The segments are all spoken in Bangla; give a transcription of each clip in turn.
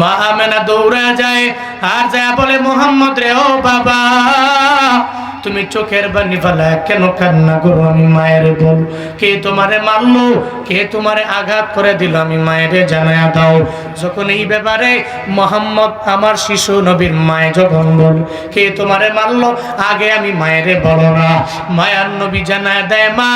মা আমেনা দৌড়া যায় আর যা বলে মোহাম্মদ রে ও বাবা। তুমি চোখের বানি ফেলা কেন কান্না করো? আমি মায়ের বল কে তোমারে মারলো? কে তোমারে আঘাত করে দিল? আমি মায়েরে জানায়া দাও। যখন এই ব্যাপারে মোহাম্মদ আমার শিশু নবীর মায়ে যখন বল, কে তোমারে মারলো? আগে আমি মায়েরে বলো না। মায়ার নবী জানায় দেয়, মা,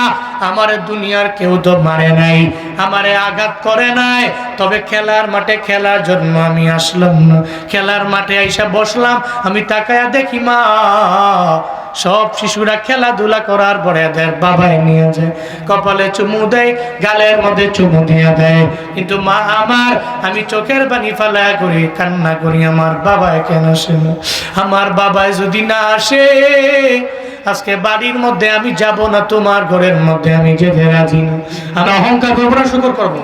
আমার দুনিয়ার কেউ তো মারে নাই, আমারে আঘাত করে নাই। তবে খেলার মাঠে খেলার জন্য আমি আসলাম না। খেলার মাঠে আইসা বসলাম। আমি তাকায়া দেখি, মা সব শিশুরা খেলাধুলা করার পরে এদের বাবাই নিয়ে যায়, কপালে চুমু দেয়, গালের মধ্যে চুমু দিয়ে দেয়। কিন্তু মা আমার, আমি চোখের পানি ফালা করি, কান্না করি, আমার বাবাই কেন আসে? আমার বাবাই যদি না আসে, আজকে বাড়ির মধ্যে আমি যাব না, তোমার ঘরের মধ্যে আমি যেতে রাজি না। আমি অহংকার করব না, শুকর করব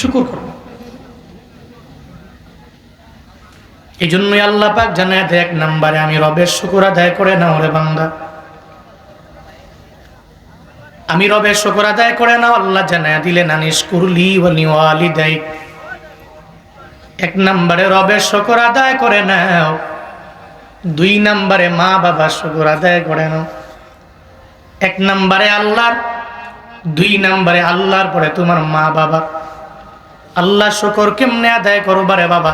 শুকুর করব। এই জন্যই আল্লাহ পাক দেয় এক নাম্বারে, আমি রবের শুকুর আদায় করে নাও রে বান্দা। আমি রবের শুকুর আদায় করে নাও, আল্লাহ জানায় দিলেন কুরলি ওয়ালি ওয়ালি দেয় এক নাম্বারে, রবের শুকুর আদায় করে নাও। দুই নাম্বারে, মা বাবার শুকুর আদায় করে নাও। এক নাম্বারে, আল্লাহর। দুই নাম্বারে, আল্লাহর পরে তোমার মা বাবা। আল্লাহ শুকর কেমনে আদায় করবারে বাবা?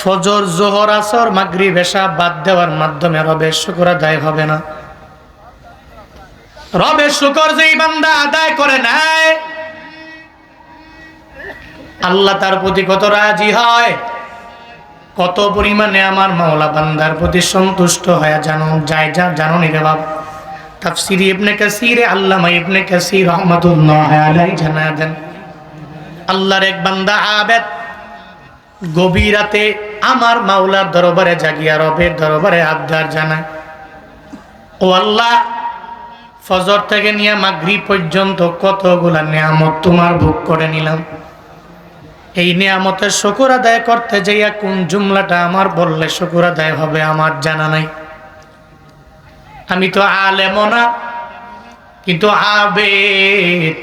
ফজর, জোহর, আসর মাগরি বেশা বাদ দেওয়ার মাধ্যমে রবের শুকর আদায় হবে না। রবের শুকর যেই বান্দা আদায় করে নেয়, আল্লাহ তার প্রতি কত রাজি হয়, কত পরিমাণে আমার মাওলা বান্দার প্রতি সন্তুষ্ট হয়ে জানো, যায় যা, জানো নি রে বাবা তাফসিরি ইবনে কাসির, আল্লামা ইবনে কাসির রহমাতুল্লাহ আলাইহি জানা দেন আল্লাহর এক বান্দা আবেদ গভীর রাতে আমার মাওলার দরবারে জাগিয়া রবের দরবারে আবদার জানায়। ও আল্লাহ, ফজর থেকে নিয়ে মাগরি পর্যন্ত কতগুলা নিয়ামত তোমার ভোগ করে নিলাম। এই নিয়ামতের শুকুর আদায় করতে যাইয়া কোন জুমলাটা আমার বললে শুকুর আদায় হবে আমার জানা নাই। আমি তো আলেমও না, কিন্তু আবেদ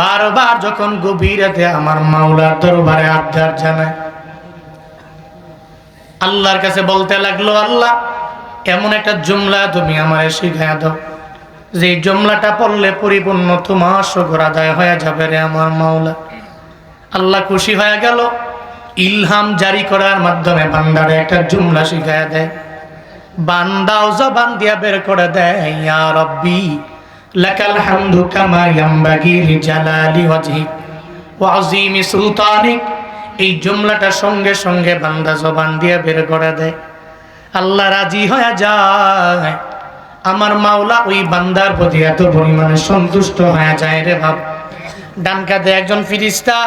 বারবার যখন গভীর রাতে আমার মাওলার দরবারে আবদার জানায়, আল্লাহর কাছে বলতে লাগল, আল্লাহ, এমন একটা জুমলা তুমি আমারে শিখাইয়া দাও। যে জুমলাটা পড়লে পরিপূর্ণ তোমার শুকর আদায় হয়ে যাবে রে আমার মাওলা। আল্লাহ খুশি হয়ে গেল, ইলহাম জারি করার মাধ্যমে বান্দারে একটা জুমলা শিখাইয়া দেয়। বান্দাও জবান দিয়া বের করে দেয়, ইয়া রব্বি লাকাল হামদু কামা ইয়ামবাগি লিজালালি ওয়াজহিক ওয়া আযীমি সুলতানিক এই জুমলাটা সঙ্গে সঙ্গে বান্দা জবান দিয়ে বের করে দেয়। আল্লাহ রাজি হয়ে যায়। আমার মাওলা ওই বান্দার প্রতি এত পরিমাণে সন্তুষ্ট হয়ে যায় রে ভাব ডান কাঁধে একজন ফিরিস্তা,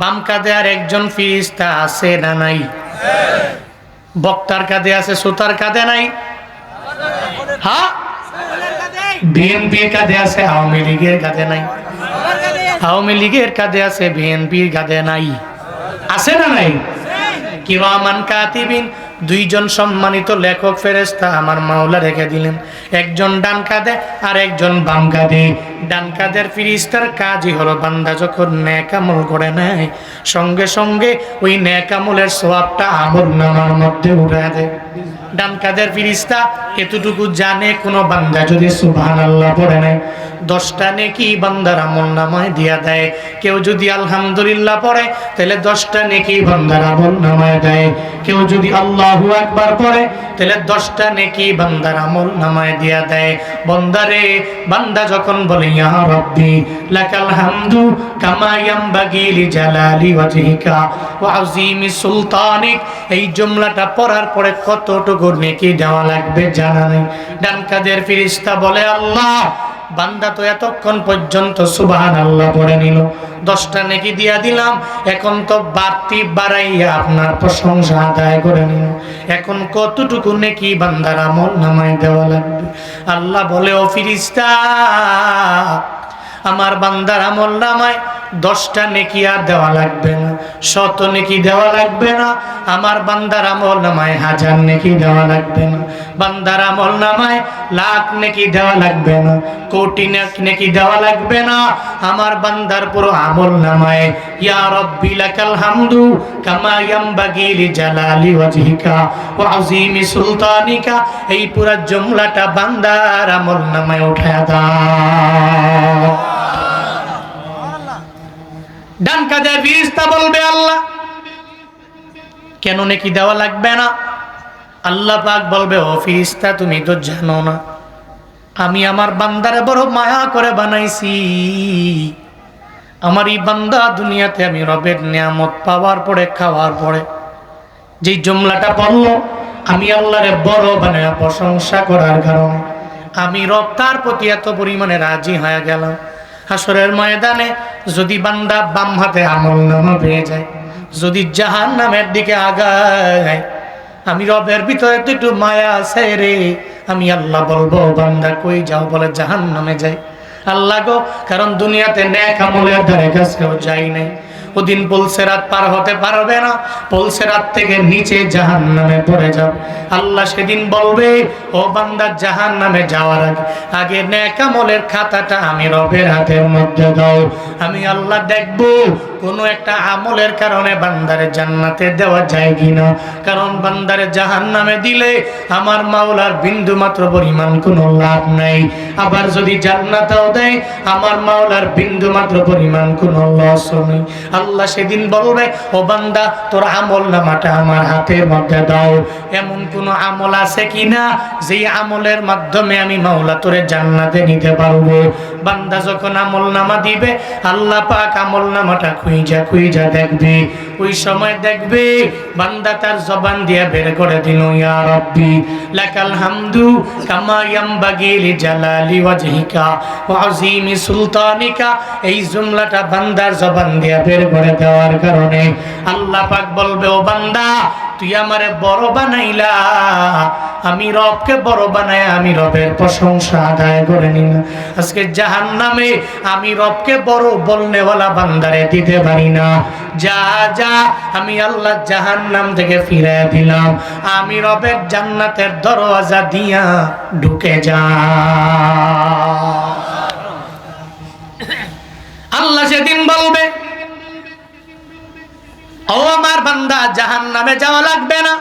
বাম কাঁধে আর একজন ফিরিস্তা আছে না নাই? বক্তার কাঁধে আছে সুতার কাঁধে নাই? হ্যাঁ? বিএনপির কাঁধে আছে, আওয়ামী লীগের কাঁধে নাই। আওয়ামী লীগের কাঁধে আছে বিএনপির কাঁধে নাই। আছে না নাই? দুইজন সম্মানিত লেখক ফেরেস্তা আমার মাওলা রেখে দিলেন। একজন ডান কাঁধে, আর একজন বাম কাঁধে। ডান কাঁধের ফিরিস্তার কাজই হলো বান্দা যখন ন্যাকামল করে নেয়, সঙ্গে সঙ্গে ওই ন্যাকামলের সোয়াবটা আমল নামার মধ্যে উঠে দেয় ডান কাজের ফিরিস্তা? এতটুকু জানে কোনো বান্দা যদি সুবহানাল্লাহ পড়ে নেয় দশটা নেকি বান্দার আমল নামায় দিয়া দেয়। কেউ যদি আলহামদুলিল্লাহ পড়ে, তাহলে দশটা নেকি বান্দার আমল নামায় দেয়। কেউ যদি আল্লাহু আকবার পড়ে, তাহলে দশটা নেকি বান্দার আমল নামায় দিয়া দেয়। বন্দারে, বান্দা যখন বলে, ইয়া রব্বি, লাকাল হামদু কামা ইয়ামবাগি লিজালালি ওয়াজহিকা ওয়া আযীমি সুলতানিক। এই জুমলাটা পড়ার পরে কতটুকু নেকি দেওয়া লাগবে জানা নেই। ডান কাদের ফিরিস্তা বলে, আল্লাহ বান্দা তো এতক্ষণ পর্যন্ত সুবাহান আল্লাহ পড়ে নিল। দশটা নেকি দিয়া দিলাম, এখন তো বাড়তি বাড়াইয়া আপনার প্রশংসা আদায় করে নিল। এখন কতটুকু নেকি বান্দার আমল নামায় দেওয়া লাগবে? আল্লাহ বলে, ও ফিরিস্তা, আমার বান্দার আমল নামায় দশটা নেকি আর দেওয়া লাগবে না। শত নেকি দেওয়া লাগবে না। আমার বান্দার আমল নামায় হাজার নেকি দেওয়া লাগবে না। বান্দার আমল নামায় লাখ নেকি দেওয়া লাগবে না। কোটি নেক- দেওয়া লাগবে না। আমার বান্দার পুরো আমল নামায়, ইয়া রব্বি লাকাল হামদু কামা ইয়ামবাগি লিজালালি ওয়াজহিকা ওয়া আযীমি সুলতানিকা। এই পুরা জুমলাটা বান্দার আমল নামায় উঠায়া দাও। ডান কাজের ফিরিস্তা বলবে আল্লাহ। কেন নাকি দেওয়া লাগবে না? আল্লাহ পাক বলবে, ও ফিরিস্তা, তুমি তো জানো না। আমি আমার বান্দারে বড় মায়া করে বানাইছি। আমার এই বান্দা দুনিয়াতে আমি রবের নিয়ামত পাওয়ার পরে, খাওয়ার পরে, যেই জুমলাটা পড়ল, আমি আল্লাহরে বড় বানায় প্রশংসা করার কারণে, আমি রব তার প্রতি এত পরিমাণে রাজি হয়ে গেলাম। হাসরের ময়দানে যদি বান্দা বাম হাতে আমল নামা পেয়ে যায়, যদি জাহান নামের দিকে আগায়, আমি রবের ভিতরে একটু মায়া আছে রে, আমি আল্লাহ বলব, বান্দা কই যাও বলে জাহান নামে যায়। আল্লাহ গো, কারণ দুনিয়াতে ন্যাক আমলের ধারে কাছেও যাই নাই। ওদিন পলসেরাত পার হতে পারবে না। পলসেরাত থেকে নিচে জাহান নামে পড়ে যাও। আল্লাহ সেদিন বলবে, ও বান্দা জাহান নামে যাওয়ার আগে আগে ন্যাক আমলের খাতাটা আমি রবের হাতের মধ্যে দাও। আমি আল্লাহ দেখব কোনো একটা আমলের কারণে বান্দারে জান্নাতে দেওয়া যায় কিনা। কারণ বান্দারে জাহান নামে দিলে আমার মাওলার বিন্দু মাত্র পরিমাণ কোনো লাভ নাই। আবার যদি জান্নাতেও দেয়, আমার মাওলার বিন্দু মাত্র পরিমাণ কোনো লস নেই। আল্লাহ সেদিন বলবে, ও বান্দা, তোর আমল নামাটা আমার হাতের মধ্যে দাও। এমন কোন আমল আছে কিনা? যেই আমলের মাধ্যমে আমি মাওলা তোরে জান্নাতে নিতে পারব। বান্দা যখন আমল নামা দিবে, আল্লাহ পাক আমল নামাটা খুঁজা খুঁজা দেখবে। ওই সময় দেখবে বান্দা তার জবান দিয়া বের করে দিল, ইয়া রব্বি, লাকাল হামদু কামা ইয়ামবাগি লিজালালি ওয়াজহিকা ওয়া আযীমি সুলতানিকা। এই জুমলাটা বান্দার জবান দিয়া বের করে দেওয়ার কারণে আল্লাহ পাক বলবে, ও বান্দা, তুই আমারে বড় বানাইলা। আমি রবকে বড় বানায়, আমি রবের প্রশংসা আদায় করে নিলাম। আজকে জাহান নামে আমি রবকে বড় বলনেওয়ালা বান্দারে দিতে পারি না। যা যা, আমি আল্লাহ জাহান নাম থেকে ফিরে দিলাম। আমি রবের জান্নাতের দরওয়াজা দিয়া ঢুকে যা। আল্লাহ সেদিন বলবে, ও আমার বান্দা জাহান নামে যাওয়া লাগবে না।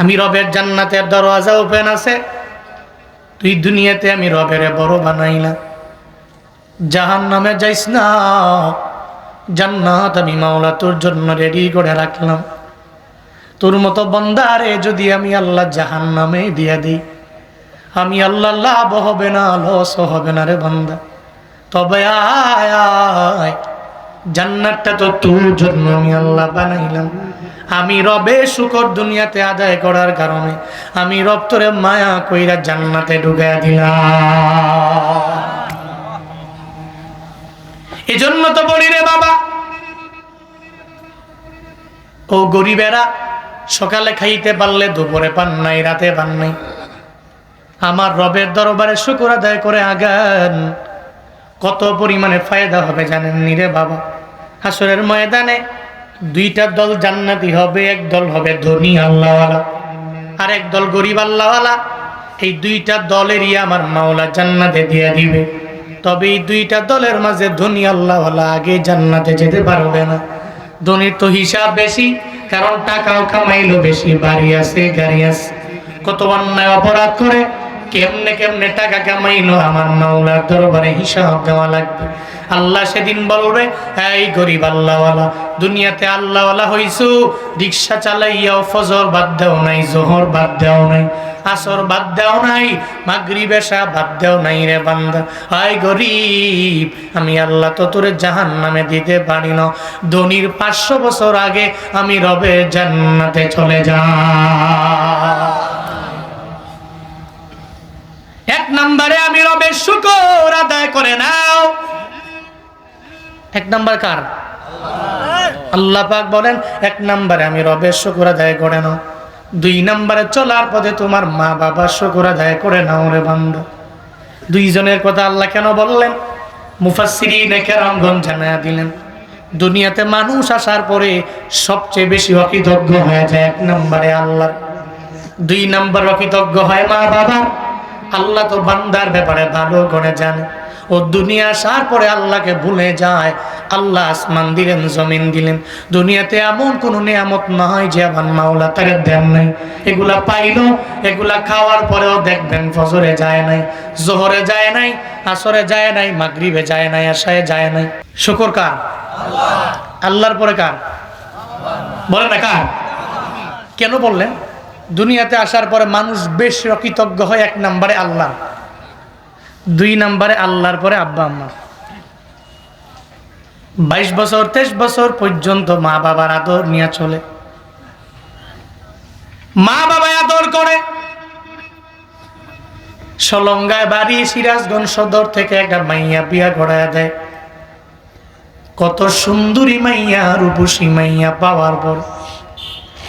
আমি রবের জান্নাতের দরওয়াজা ওপেন আছে। তুই দুনিয়াতে আমি রবের বড় বানাইলাম জাহান নামে যাইস না। জান্নাত আমি মাওলা তোর জন্য রেডি করে রাখলাম। তোর মতো বন্দারে যদি আমি আল্লাহ জাহান নামে দিয়ে দিই, আমি আল্লাহ লাভ হবে না লস হবে না রে বান্দা। তবে আয়। জান্নাতটা তো তোর জন্য আমি আল্লাহ বানাইলাম। আমি রবে শুকর দুনিয়াতে আদায় করার কারণে আমি রব তোরে মায়া কইরা জান্নাতে ঢুকাইয়া দিলাম। এজন্য তো বলি রে বাবা, ও গরিবেরা, সকালে খাইতে পারলে দুপুরে পান নাই, রাতে পান নাই। আমার রবের দরবারে শুকুর আদায় করে আগান। কত পরিমাণে ফায়দা হবে জানেন নি রে বাবা? হাসরের ময়দানে দুইটা দল জান্নাতি হবে, এক দল হবে ধনী আল্লাহওয়ালা, আর এক দল গরিব আল্লাহওয়ালা। এই দুইটা দলেরই আমার মাওলা জান্নাতে দিয়ে দিবে। তবে এই দুইটা দলের মাঝে ধনী আল্লাহওয়ালা আগে জান্নাতে যেতে পারবে না। ধনীর তো হিসাব বেশি, কারণ টাকাও কামাইলো বেশি, বাড়ি আছে, গাড়ি আছে। কত অন্যায় অপরাধ করে কেমনে কেমনে টাকা কামাইলো, আমার মাওলার দরবারে হিসাব দেওয়া লাগবে। আল্লাহ সেদিন বলবে, এই গরিব আল্লাহওয়ালা, দুনিয়াতে আল্লাহওয়ালা হইছু, রিক্সা চালাইয়াও ফজর বাদ দেও নাই, জোহর বাদ দেও নাই, আসর বাদ দেও নাই মাগরি বেশা বাদ দেও নাই রে বান্দা। হাই গরিব, আমি আল্লাহ তো তোরে জাহান নামে দিতে পারি না ধনির পাঁচশো বছর আগে আমি রবে জান্নাতে চলে যা এক নম্বরে আমি রবের শুকর আদায় করে নাও। এক নাম্বার কার? আল্লাহ। পাক বলেন এক নম্বরে আমি রবের শুকর আদায় করে নাও। দুই নম্বরে চলার পথে তোমার মা বাবার শুকর আদায় করে নাও রে বান্দা। দুইজনের কথা আল্লাহ কেন বললেন? মুফাসসিরিনে কেরামগণ জানায়া দিলেন দুনিয়াতে মানুষ আসার পরে সবচেয়ে বেশি অকৃতজ্ঞ হয়ে যায় এক নম্বরে আল্লাহ। দুই নম্বর অকৃতজ্ঞ হয় মা বাবা। আল্লাহ তো বান্দার ব্যাপারে ভালো করে জানে। ও দুনিয়া আসার পরে আল্লাহকে ভুলে যায়। আল্লাহ আসমান দিলেন, জমিন দিলেন। দুনিয়াতে এমন কোনো নিয়ামত নয় যে আমার মাওলা তাকে দেন নাই। এগুলা পাইলো, এগুলা খাওয়ার পরেও দেখবেন ফজরে যায় নাই, জোহরে যায় নাই, আসরে যায় নাই, মাগরিবে যায় নাই, আশায় যায় নাই। শুকর কার? আল্লাহর পরে কার? বলেন না কার? কেন বললেন? দুনিয়াতে আসার পরে মানুষ বেশ অকৃতজ্ঞ হয় এক নম্বরে আল্লাহ, দুই নম্বরে আল্লাহর পরে আব্বা আম্মা। বাইশ বছর, তেইশ বছর পর্যন্ত মা বাবার আদর নিয়ে চলে। মা বাবা আদর করে। সলঙ্গায় বাড়ি, সিরাজগঞ্জ সদর থেকে একটা মাইয়া বিয়া করায় দেয়। কত সুন্দরী মাইয়া, রূপসী মাইয়া পাওয়ার পর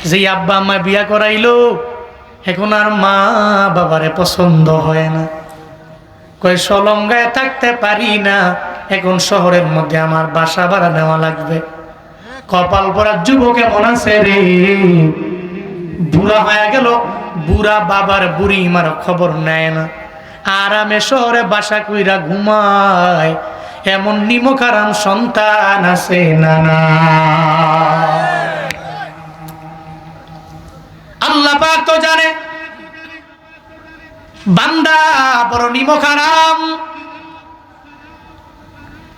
যে আব্বা আম্মা বিয়া করাইলো, এখন আর মা বাবারে পছন্দ হয় না। কই সলঙ্গায় থাকতে পারি না, এখন শহরের মধ্যে আমার বাসা ভাড়া নেওয়া লাগবে। কপাল পরা যুবক এমন আছে রে? বুড়া হয়ে গেল, বুড়া বাবার বুড়ি মার খবর নেয় না। আরামে শহরে বাসা কইরা ঘুমায়, এমন নিমকারাম সন্তান আছে না না। আল্লাহ পাক তো জানে। বান্দা বড় নিমখারাম।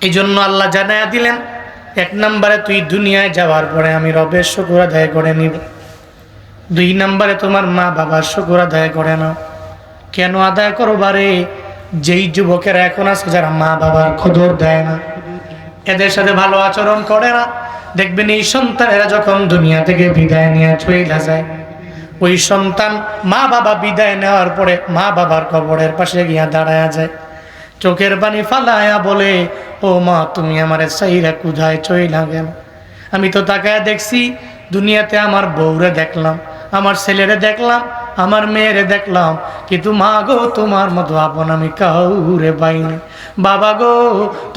এই জন্য আল্লাহ জানায়া দিলেন, এক নম্বরে তুই দুনিয়ায় যাওয়ার পরে আমি রবের শুকুর আদায় করে নিব। দুই নম্বরে তোমার মা বাবার শুকুর আদায় করে নাও। কেন আদায় করো বারে যেই যুবকেরা এখন আছে, যারা মা বাবার খদর দেয় না, এদের সাথে ভালো আচরণ করে না। দেখবেন এই সন্তানেরা যখন দুনিয়া থেকে বিদায় নিয়ে চলে যায় ওই সন্তান মা বাবা বিদায় নেওয়ার পরে মা বাবার কবরের পাশে গিয়া দাঁড়ায়া যায়। চোখের পানি ফালায়া বলে, ও মা, তুমি আমার সাইরা কুধায় চইলা গেল? আমি তো তাকায় দেখছি, দুনিয়াতে আমার বউরে দেখলাম, আমার ছেলেরে দেখলাম আমার মেয়েরে দেখলাম কিন্তু মা গো, তোমার মতো আপন আমি কাউরে পাইনি। বাবা গো,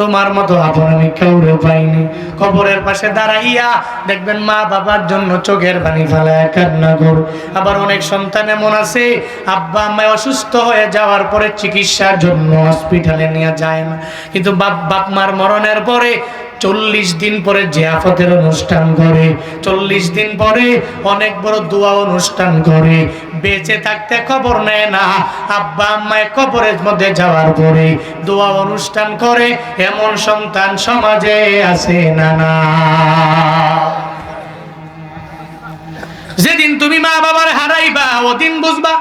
তোমার মতো আপন আমি কাউরে পাইনি। কবরের পাশে দাঁড়াইয়া দেখবেন মা বাবার জন্য চোখের পানি ফেলায় কান্না করো আবার অনেক সন্তান এমন আছে, আব্বা আম্মায় অসুস্থ হয়ে যাওয়ার পরে চিকিৎসার জন্য হসপিটালে নিয়ে যায় না। কিন্তু বাপ বাপ মার মরণের পরে চল্লিশ দিন পরে জিয়াফতের অনুষ্ঠান করে, চল্লিশ দিন পরে অনেক বড় দোয়া অনুষ্ঠান করে। বেঁচে থাকতে খবর নেয় না, আব্বা আম্মায় কবরের মধ্যে যাওয়ার পরে দোয়া অনুষ্ঠান করে, এমন সন্তান সমাজে আছে না না। যেদিন তুমি মা বাবার হারাইবা, ওদিন বুঝবা।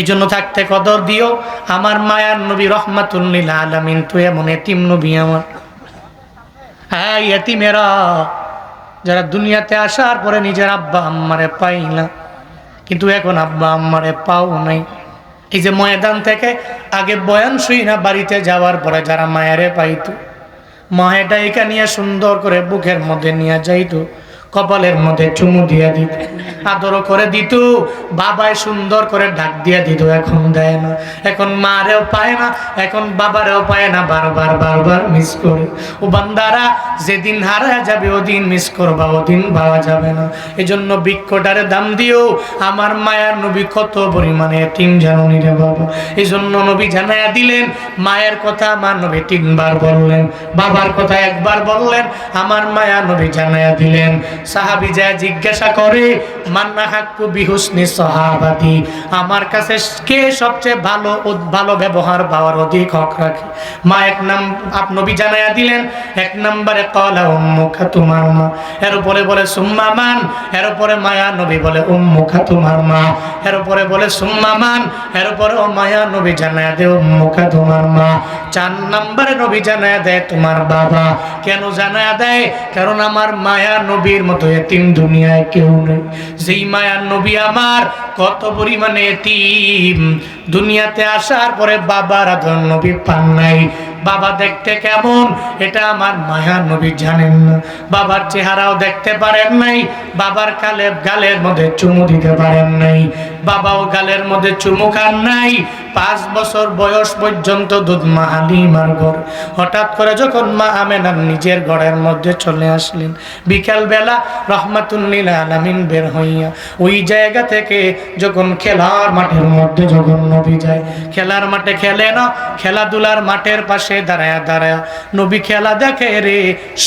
এই জন্য থাকতে কদর দিও। আমার মায়ার নবী রহমাতুল্লিল আলামিন, তুই এমন এতিম নবী আমার। হ্যাঁ এতিমেরা যারা দুনিয়াতে আসার পরে নিজের আব্বা আম্মারে পাই না, কিন্তু এখন আব্বা আম্মারে পাও নাই। এই যে ময়দান থেকে আগে বয়ান শুই না, বাড়িতে যাওয়ার পরে যারা মায়ারে পাইত মায়েটা একা নিয়ে সুন্দর করে বুকের মধ্যে নিয়ে যাইত, কপালের মধ্যে চুমু দিয়ে দিত। আদরও করে দিত। বাবায় সুন্দর করে ডাক দিয়ে দিত, এখন দেয় না। এখন মারেও পায় না, এখন বাবারেও পায় না। বারবার বারবার মিস করে। ও বান্দারা, যেদিন হারা যাবে, ওদিন মিস করবা, ওদিন পাওয়া যাবে না। এই জন্য বৃক্ষটারে দাম দিও। আমার মায়ার নবী কত পরিমাণে তিন জানুনি রে বাবা? এই জন্য নবী জানায়া দিলেন, মায়ের কথা আমার নবী তিনবার বললেন, বাবার কথা একবার বললেন। আমার মায়া নবী জানায়া দিলেন, সাহাবি যা জিজ্ঞাসা করে মান্না বিহুসনি সাহাবাতি। আমার কাছে কে সবচেয়ে ভালো ভালো ব্যবহার পাওয়ার অধিক হক রাখে? মা এক নাম আপ নবী জানায়া দিলেন, এক নম্বরে কলা উম্মুখা তোমার মা। এর বলে, সুম্মা মান। এর মায়া নবী বলে উম্মুখা তোমার মা। এর বলে, সুম্মা মান। ও মায়া নবী জানায়া দে উম্মুখা তোমার মা। চার নম্বরে নবী জানায়া দেয়, তোমার বাবা। কেন জানায়া দেয়? কারণ আমার মায়া নবীর মতো এতিম দুনিয়ায় কেউ নেই। যেই মায়ার নবী আমার, কত পরিমাণে এতিম। দুনিয়াতে আসার পরে বাবার আদর নবী পান নাই। বাবা দেখতে কেমন? এটা আমার মায়া নবী জানেন না। বাবার চেহারাও দেখতে পারেন নাই। বাবার কালে গালের মধ্যে চুমু দিতে পারেন নাই। বাবাও গালের মধ্যে চুমু খান নাই। পাঁচ বছর বয়স পর্যন্ত দুধ মা হালিমার ঘর। হঠাৎ করে যখন মা আমেনার নিজের ঘরের মধ্যে চলে আসলেন বিকাল বেলা রহমাতুল্লিল আলামিন বের হইয়া ওই জায়গা থেকে যখন খেলার মাঠের মধ্যে যখন নবী যায়, খেলার মাঠে খেলে না, খেলাধুলার মাঠের পাশে দাঁড়ায়া দাঁড়ায়া নবী খেলা দেখে রে,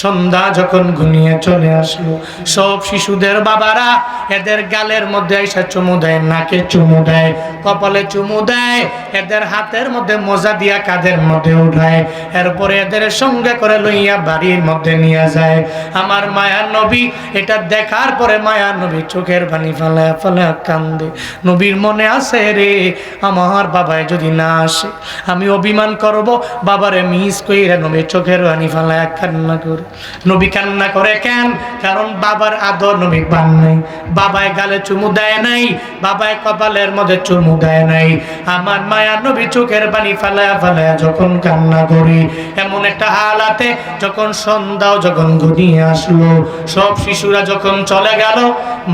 সন্ধ্যা যখন ঘুমিয়ে চলে আসলো। সব শিশুদের বাবারা এদের গালের মধ্যে এসে চুমু দেয় নাকে চুমু দেয়, কপালে চুমু দেয়, এদের হাতের মধ্যে মজা দিয়া কাদের মধ্যে উঠায় এরপরে এদের সঙ্গে করে লইয়া বাড়ির মধ্যে নিয়ে যায়। আমার মায়ার নবী, এটা দেখার পরে মায়ার নবী চোখের পানি ফেলে ফেলে কান্দে। নবীর মনে আছে রে, আমার বাবায় যদি না আসে, আমি অভিমান করব, বাবারে মিস কইরা নবী চোখের পানি ফেলে কান্না করে। নবী কান্না করে কেন? কারণ বাবার আদর নবী পান নাই, বাবায় গালে চুমু দেয় নাই, বাবায় কপালের মধ্যে চুমু দেয় নাই। আমার মায়া নবী চোখের পানি ফেলায়া ফেলায়া যখন কান্না করি, এমন একটা হালাতে যখন সন্ধ্যাও যখন ঘনিয়ে আসলো, সব শিশুরা যখন চলে গেল,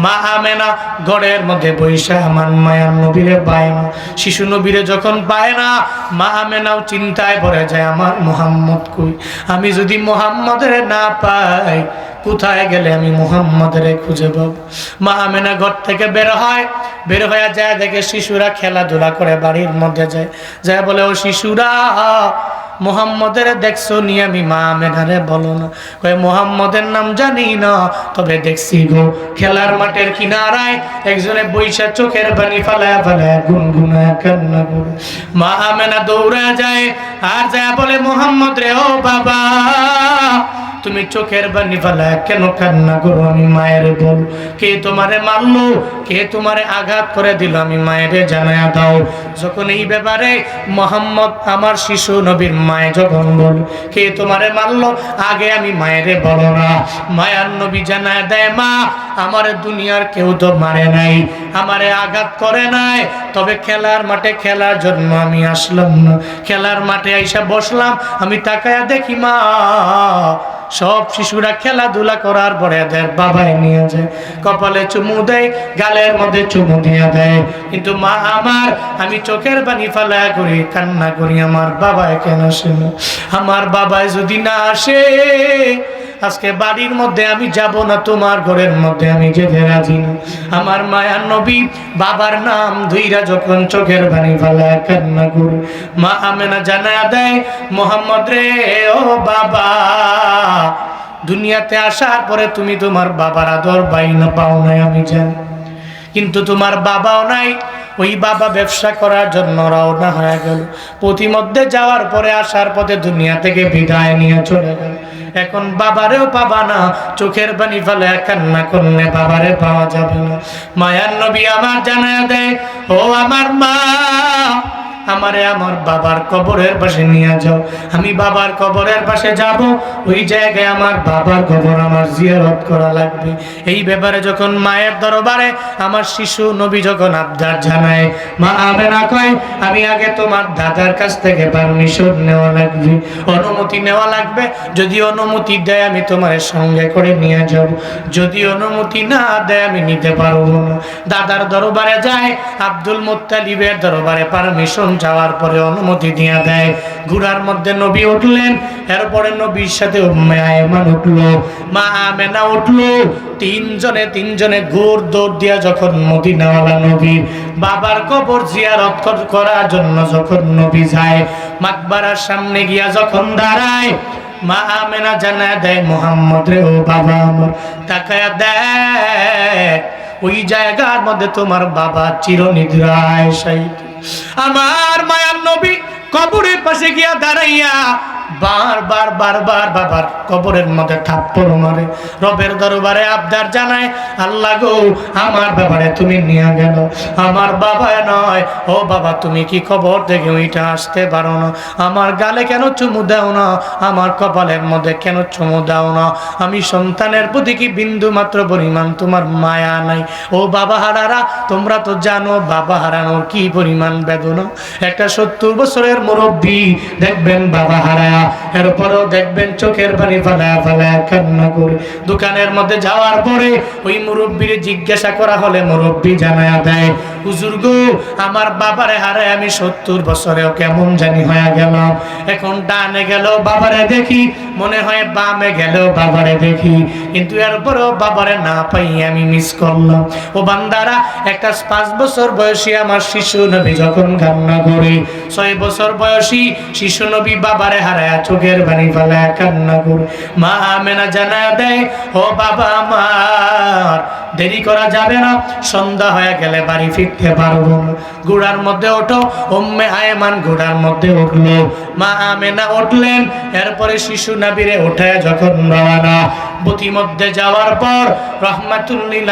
মা আমেনা ঘরের মধ্যে বৈশা আমার মায়ার নবীরে পায় না। শিশু নবীরে যখন পায় না, মা আমেনাও চিন্তায় পড়ে যায়, আমার মোহাম্মদ কই? আমি যদি মোহাম্মদের না পাই কোথায় গেলে আমি মোহাম্মদের খুঁজে পাব? মা আমেনা ঘর থেকে বের হয়, বের হয়ে যায় দেখে শিশুরা খেলাধুলা করে বাড়ির মধ্যে যায়। যায় বলে, ও শিশুরা মোহাম্মদের দেখছ নি আমি মা আমেনারে বলো না। কয়ে, মোহাম্মদের নাম জানি না, তবে দেখছি গো, খেলার মাঠের কিনারায় একজনে বৈশা চোখের পানি ফালায় ফালায় গুনগুনায় কান্না করে। মা আমেনা দৌড়া যায়, আর যায় বলে, মোহাম্মদ রে ও বাবা, তুমি চোখের বানি ফেলায় কেন কান্না করো? আমি মায়ের বল কে তোমারে মারলো? কে তোমারে আঘাত করে দিল? আমি মায়ের জানায়া দাও। যখন এই ব্যাপারে মোহাম্মদ, আমার শিশু নবীর মায়ে যখন বল, কে তোমারে মারলো? আগে আমি মায়েরে বলো না। মায়ার নবী জানায় দেয়, মা আমার দুনিয়ার কেউ তো মারে নাই, আমারে আঘাত করে নাই। তবে খেলার মাঠে খেলার জন্য আমি আসলাম না। খেলার মাঠে আইসা বসলাম, আমি তাকায়া দেখি মা, সব শিশুরা খেলাধুলা করার পরে এদের বাবাই নিয়ে যায়, কপালে চুমু দেয়, গালের মধ্যে চুমু দিয়ে দেয়। কিন্তু মা আমার, আমি চোখের পানি ফালা করি, কান্না করি, আমার বাবায় কেন আসে? আমার বাবায় যদি না আসে আজকে বাড়ির মধ্যে আমি যাব না, তোমার ঘরের মধ্যে আমি যেতে রাজি না। আমার মায়ার নবী, বাবার নাম ধুইরা যখন চোখের পানি ফালায় কান্না করে। মা আমেনা জানা দেয়, মোহাম্মদ রে, ও বাবা, দুনিয়াতে আসার পরে তুমি তোমার বাবার আদর বাই না, পাও নাই আমি জানি। কিন্তু তোমার বাবাও নাই, ওই বাবা ব্যবসা করার জন্য রওনা হয়ে গেল। প্রতিমধ্যে যাওয়ার পরে আসার পথে দুনিয়া থেকে বিদায় নিয়ে চলে গেল। এখন বাবারেও পাবা না। চোখের পানি ফেলে কান্না করলে বাবারে পাওয়া যাবে না। মায়ার নবী আমার জানা দেয়, ও আমার মা আমারে আমার বাবার কবরের পাশে নিয়ে যাও। আমি বাবার কবরের পাশে যাব, ওই জায়গায় আমার বাবার কবর আমার জিয়ারত করা লাগবে। এই ব্যাপারে যখন মায়ের দরবারে আমার শিশু নবী যখন আবদার জানায়, মা আমেনা কয়, আমি আগে তোমার দাদার কাছ থেকে পারমিশন নেওয়া লাগবে, অনুমতি নেওয়া লাগবে। যদি অনুমতি দেয়, আমি তোমার সঙ্গে করে নিয়ে যাব। যদি অনুমতি না দেয়, আমি নিতে পারব না। দাদার দরবারে যায়, আব্দুল মুত্তালিবের দরবারে পারমিশন যাওয়ার পরে অনুমতি দিয়ে দেয়, ঘোড়ার মধ্যে নবী উঠলেন। এরপরে নবীর সাথে উম্মে আয়মান উঠল, মা আমেনা উঠল। তিনজনে তিনজনে ঘোর দৌড় দিয়া যখন মদিনাওয়ালা নবীর বাবার কবর জিয়ারত কর- করার জন্য যখন নবী যায়, মাকবারার সামনে গিয়া যখন দাঁড়ায়, মা আমেনা জানা দেয়, মোহাম্মদ রে ও বাবা আমার, তাকায়া দেয় ওই জায়গার মধ্যে তোমার বাবা চিরনিদ্রায় শায়িত আমার মায়ার নবী কবরের পাশে গিয়া দাঁড়াইয়া বারবার বারবার বাবার কবরের মধ্যে থাপ্পড় মারে। রবের দরবারে আবদার জানায়, আল্লাহ গো, আমার ব্যাপারে তুমি নিয়ে গেল। আমার বাবা নয়। ও বাবা, তুমি কি খবর থেকে ওইটা আসতে পারো না? আমার গালে কেন চুমু দাও না? আমার কপালের মধ্যে কেন চুমু দাও না? আমি সন্তানের প্রতি কি বিন্দু মাত্র পরিমাণ তোমার মায়া নাই? ও বাবা হারারা, তোমরা তো জানো বাবা হারানোর কি পরিমাণ বেদনা। একটা সত্তর বছরের মুরব্বী দেখবেন বাবা হারায়। এরপরেও দেখবেন চোখের পানি ফালা ফালা কান্না করে দোকানের মধ্যে যাওয়ার পরে ওই মুরব্বীর জিজ্ঞাসা করা হলে মুরব্বী জানায়া দেয়, হুজুর গো, আমার বাবারে হারে আমি সত্তর বছরেও কেমন জানি হয়ে গেল এখন ডানে গেল বাবারে দেখি, মনে হয় বামে গেল বাবারে দেখি। কিন্তু এরপরেও বাবারে না পাই আমি মিস করলাম। ও বান্দারা, একটা পাঁচ বছর বয়সী আমার শিশু নবী যখন কান্না করে, ছয় বছর বয়সী শিশু নবী বাবারে হারায় চোখের বাণী ফেলায় কান্না করে। মা মেনা জানা দেয়, ও বাবা আমার দেরি করা যাবে না। সন্ধ্যা হয়ে গেলে বাড়ি ফিরতে পারব। না গুড়ার মধ্যে ওঠো। ওম্মে আয়মান গুড়ার মধ্যে উঠল। মা আমেনা উঠলেন। এরপরে শিশু নাবিরে ওঠে যখন রওনা। মধ্যে যাওয়ার পর রহমাতুল্লিল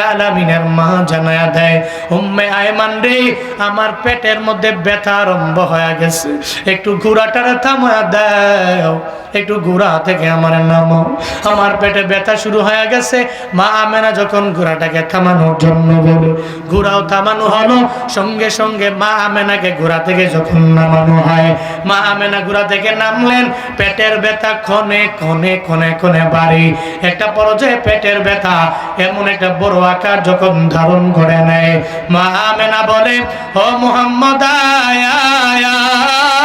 মা জানায়া দেয়, উম্মে আয়মান রে, আমার পেটের মধ্যে ব্যথা আরম্ভ হয়ে গেছে। একটু ঘোড়াটারে থামায়া দেও। একটু ঘোড়া থেকে আমার নাম। আমার পেটে ব্যথা শুরু হয়ে গেছে। মা আমেনা যখন ঘোড়াটাকে থামানোর জন্য বলে, ঘোড়াও থামানো হলো। সঙ্গে সঙ্গে মা আমেনাকে ঘোড়া থেকে যখন নামানো হয়, মা আমেনা ঘোড়া থেকে নামলেন। পেটের ব্যথা ক্ষণে ক্ষণে ক্ষণে ক্ষণে বাড়ি। একটা পর্যায়ে পেটের ব্যথা এমন একটা বড় আকার যখন ধারণ করে নেয়। মা আমেনা বলে, ও মোহাম্মদ আয় আয়।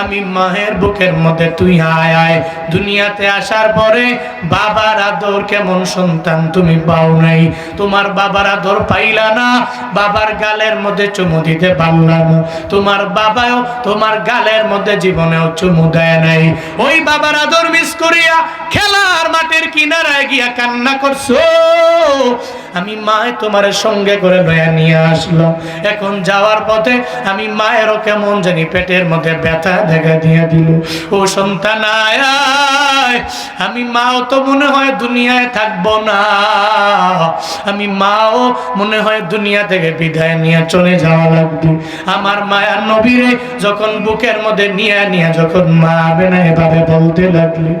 আমি মায়ের বুকের মধ্যে তুই আয় আয়। দুনিয়াতে আসার পরে বাবার আদর কেমন সন্তান তুমি পাও নাই। তোমার বাবার আদর পাইলা না, বাবার গালের মধ্যে চুমু দিতে পারলা না। তোমার বাবাও তোমার গালের মধ্যে জীবনেও চুমু দেয় নাই। ওই বাবার আদর মিস করিয়া খেলার মাঠের কিনারায় গিয়া কান্না করছ। আমি মায় তোমার সঙ্গে করে লয়া নিয়ে আসলো। এখন যাওয়ার পথে আমি মায়েরও কেমন জানি পেটের মধ্যে ব্যথা দেখা দিয়ে দিল। ও সন্তান আয়। আমি মাও তো মনে হয় দুনিয়ায় থাকব না। আমি মাও মনে হয় দুনিয়া থেকে বিদায় নিয়ে চলে যাওয়া লাগবে। আমার মায়ার নবীরে যখন বুকের মধ্যে নিয়ে নিয়ে যখন মা আবে না এভাবে বলতে লাগলে,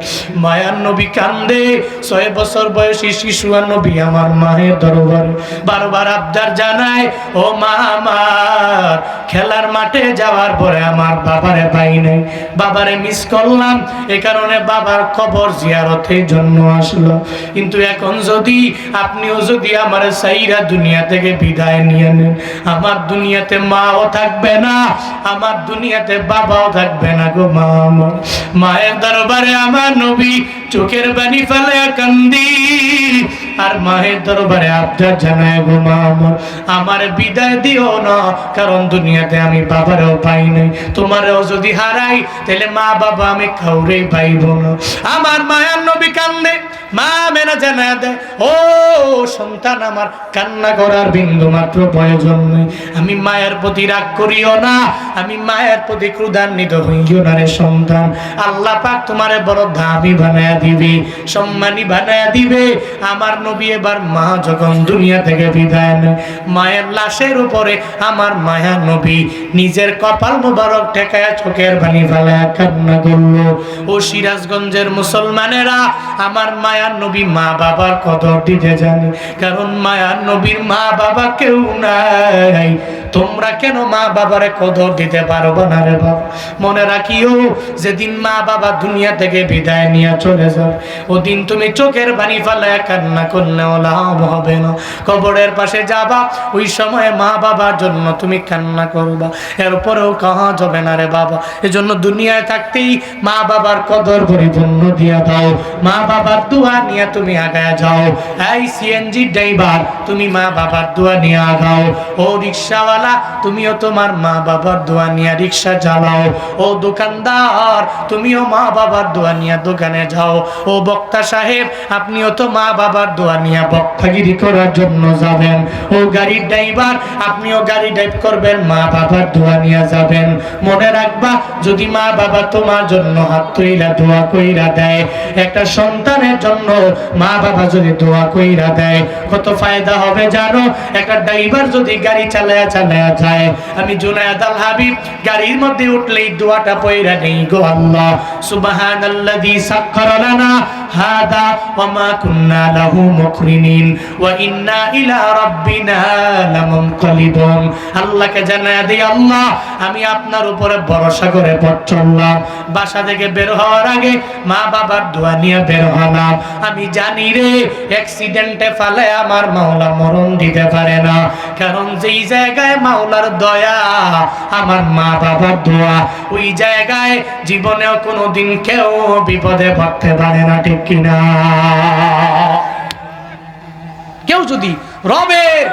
মায়ার নবী কান্দে, ছয় বছর বয়সী শিশু আর নবী আমার মায়ের দরবারে। বারবার আবদার জানায়, ও মা আমার, খেলার মাঠে যাওয়ার পরে আমার বাবারে পাই নাই। বাবারে মিস করলাম, এ কারণে বাবার খবর জিয়ারতের জন্য আসলো। কিন্তু এখন যদি আপনিও যদি আমার সাইরা দুনিয়া থেকে বিদায় নিয়ে নেন, আমার দুনিয়াতে মাও থাকবে না, আমার দুনিয়াতে বাবাও থাকবে না গো মা আমার। মায়ের দরবারে আমার নবী চোখের বাণী ফেলে কান্দি। আর মায়ের দরবারে আবদার জানায়, গো মা আমার আমার বিদায় দিও না, কারণ দুনিয়াতে আমি বাবারও পাই নাই। তোমারও যদি হারাই, তাহলে মা বাবা আমি কাউরে পাইব না। আমার মায়ার নবী কান্দে, মা মেনা জানা দেয়, ও সন্তান আমার, কান্না করার বিন্দু মাত্র প্রয়োজন নেই। আমি মায়ের প্রতি রাগ করিও না, আমি মায়ের প্রতি ক্রুধান্বিত হইও না রে সন্তান। আল্লাহ পাক তোমারে বড় দামি বানায়া দিবে, সম্মানী বানায়া দিবে। আমার নবী এবার মা যখন দুনিয়া থেকে বিদায় নেয়, মায়ের লাশের উপরে আমার মায়া নবী নিজের কপাল মুবারক ঠেকায়া চোখের পানি ফেলায় কান্না করল। ও সিরাজগঞ্জের মুসলমানেরা, আমার মায়ার নবী মা বাবার কদর দিতে জানে, কারণ মায়ার নবীর মা বাবা কেউ নাই। তোমরা কেন মা বাবারে কদর দিতে পারব না রে বাবা? মনে রাখিও, যেদিন মা বাবা দুনিয়া থেকে বিদায় নিয়ে চলে যাবে, ওদিন তুমি চোখের বাণী ফালায় কান্না করলেও লাভ হবে না। কবরের পাশে যাবা, ওই সময় মা বাবার জন্য তুমি কান্না করবা। এরপরেও কাহা যাবে না রে বাবা। এজন্য দুনিয়ায় থাকতেই মা বাবার কদর পরিপূর্ণ দিয়া দাও। মা বাবার দোয়া নিয়ে তুমি আগায় যাও। এই সিএনজি ড্রাইভার তুমি মা বাবার দোয়া নিয়ে আগাও। ও রিক্সাওয়ালা, তুমিও তোমার মা বাবার দোয়া নিয়ে রিক্সা চালাও। ও দোকানদার, তুমিও মা বাবার দোয়া নিয়ে দোকানে যাও। ও বক্তা সাহেব, আপনিও তো মা বাবার দোয়া নিয়ে বক্তাগিরি করার জন্য যাবেন। ও গাড়ির ড্রাইভার, আপনিও গাড়ি ড্রাইভ করবেন, মা বাবার দোয়া নিয়ে যাবেন। মনে রাখবা, যদি মা বাবা তোমার জন্য হাত তৈরা দোয়া কইরা দেয়, একটা সন্তানের জন্য মা বাবা যদি দোয়া কইরা দেয়, কত ফায়দা হবে জানো? একটা ড্রাইভার যদি গাড়ি চালায়া চালায়া যায়, আমি জুনায়দ আল হাবিব, গাড়ির মধ্যে উঠলেই দোয়াটা পয়রা নেই গো আল্লাহ। সুবহানাল্লাযী সাখখারা লানা হাদা ওয়া মা কুন্না লাহু মুকরিনিন ওয়া ইন্না ইলা রাব্বিনা লামুনকালিবুন জানায় দিই, আল্লাহ, আমি আপনার উপরে ভরসা করে পথ বাসা থেকে বের হওয়ার আগে মা বাবার দোয়া নিয়ে বের হলাম। আমি জানি রে অ্যাক্সিডেন্টে ফালে আমার মাওলা মরণ দিতে পারে না। কারণ যেই জায়গায় মাওলার দয়া, আমার মা বাবার দোয়া, ওই জায়গায় জীবনেও কোনোদিন কেউ বিপদে পড়তে পারে না, ঠিক কিনা। কেউ যদি রবের